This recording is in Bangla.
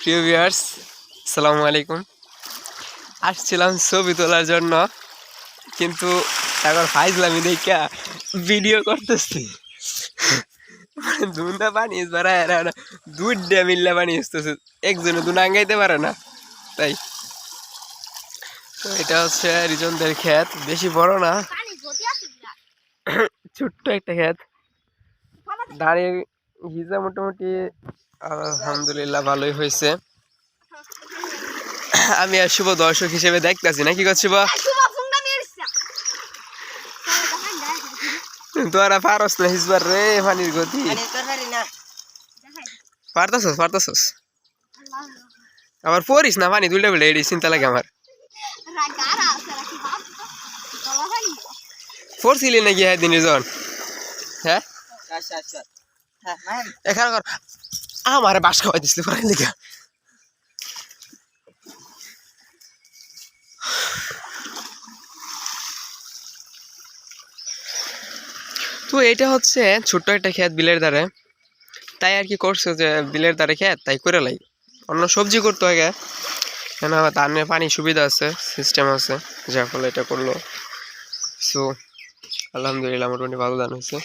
প্রিয় ভিউয়ার্স, আসসালামু আলাইকুম। আসছিলাম ছবি তোলার জন্য, কিন্তু এখন ফাইজলামি দেখা ভিডিও করতেছি। মানে দুটা পানি না দুইটা মিল্লা পানি আসতেছে, একজনে দু নাঙ্গাইতে পারে না, তাই। তো এটা হচ্ছে রিজনদের ক্ষেত বেশি বড় না। ছোট্ট একটা ক্ষেত দাঁড়িয়ে হিজা মোটামুটি আলহামদুলিল্লাহ ভালোই হয়েছে। আমি আর শুভ দর্শক হিসেবে দেখতেছি। না কি করছি বা আর শুভ। তোরা পারস না হিজবার রে পানির গতি। দেখাই। পারতাছস পারতাছস? আবার পড়িস না পানি দুলটা বেলে এডি চিন্তা লাগে আমার। নাকি। পড়ছিলি নাকি হ্যাঁ? দিনের জন হ্যাঁ এখানে কর। আমার বাস খাওয়াই দিছিল পানি লেগে। তো এটা হচ্ছে ছোট্ট একটা ক্ষেত বিলের ধারে। তাই আর কি করছে যে বিলের ধারে খেত, তাই করে লাই। অন্য সবজি করতো আগে কেন আমার ধানের পানি সুবিধা আছে সিস্টেম আছে, যার ফলে এটা করল। সো আলহামদুলিল্লাহ, মোটামুটি ভালো ধান হয়েছে।